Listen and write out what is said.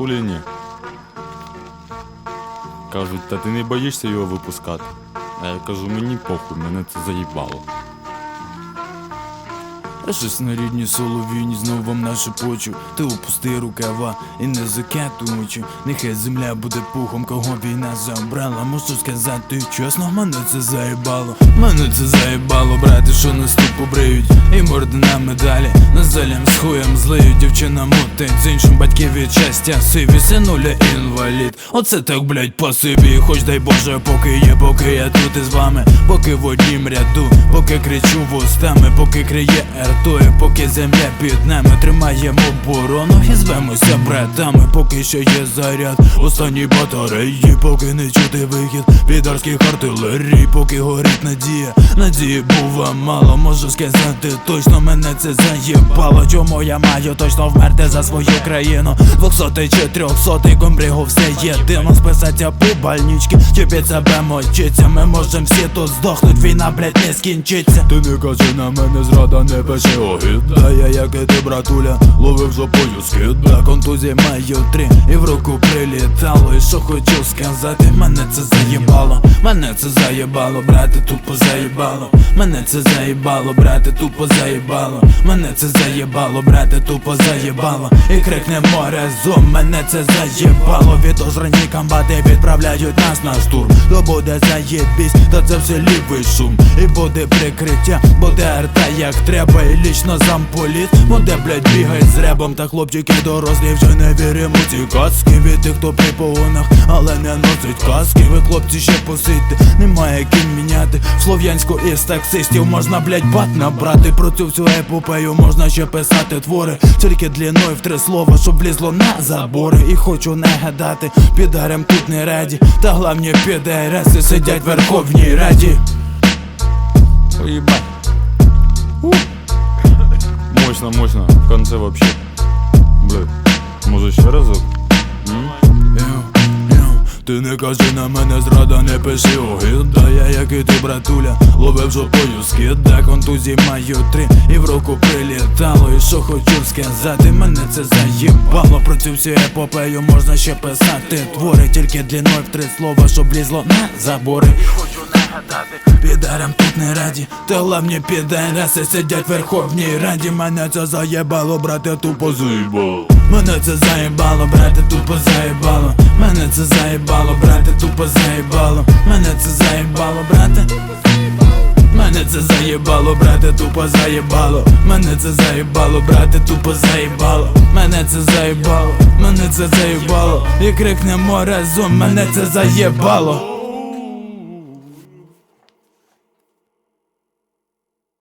хулі ні. Кажуть, та ти не боїшся його випускати. А я кажу, мені похуй, мене це заїбало. Щось на рідній соловіні знов вам нашепочу. Ти опусти рукава і не закатуй очі Нехай земля буде пухом, кого війна забрала. Можу сказати чесно, мене це заїбало. Мене це заїбало, брати, що нас тут побриють. І морди на медалі На залям з хуєм злиють. Дівчина мутить з іншим батьків від щастя Сиві синуля інвалід. Оце так, блять, по собі. Хоч дай Боже, поки є, поки я тут із вами. Поки в однім ряду, поки кричу вустами, поки криє ертою, поки земля під нами тримаємо оборону і звемося братами, поки що є заряд останній батареї, поки не чути вихід підарських артилерій, поки горить надія, надії бува мало, можу сказати точно мене це заєбало. Чому я маю точно вмерти за свою країну? Двохсотий чи трьохсотий комбригу все єдино списаться по больнички, чи під себе мочиться. Ми можем всі тут здохнуть, війна, блять, не скінчиться. Ти не кажи на мене зрада, не пиши огид. Да я як і ти, братуля, ловив жопою скид. Да контузії маю три, і в руку прилітало. І що хочу сказати, мене це заєбало, мене це заєбало, брате, тупо заєбало. Мене це заєбало, брате, тупо заєбало. Мене це заєбало, брате, тупо заєбало. І крикнемо разом, мене це заєбало. Від озрані комбати відправляють нас на штурм. То буде заєбісь, та це все лівий шум. І буде прикриття, буде арта як треба. І лічно замполіт буде, блять, бігать з ребом. Та хлопчики дорослі вже не віримо ці казки від тих, хто при погонах, але не носить каски. Ви хлопці ще посидьте, немає ким міняти. В Слов'янську із таксистів можна, блять, бат набрати. Про цю всю епопею можна ще писати твори. Тільки дліною в три слова, щоб влізло на забори. І хочу нагадати, підарем тут не раді. Та главні підареси сидять в Верховній Раді. Ебать. Мощно, мощно. В конце вообще. Блядь. Може ще разок? Ти не кажи на мене зрада, не пиши Да я як і ти, братуля, ловив жопою скид Да контузії маю три, і в руку прилітало І що хочу сказати, мене це заїбало Про цю всю епопею можна ще писати Твори тільки дліною в три слова, щоб лізло на забори підарам тут не раді. Та главні підараси сидять в Верховній Раді. Мене це заєбало, брате, тупо заїбало Мене це заєбало, брате, тупо заєбало. Мене це заєбало, брате, тупо заєбало. Мене це заєбало, брате. Мене це заєбало, брате, тупо заєбало. Мене це заєбало, брате, тупо заєбало. Мене це заєбало, мене це заєбало. І крикнемо разом, мене це заєбало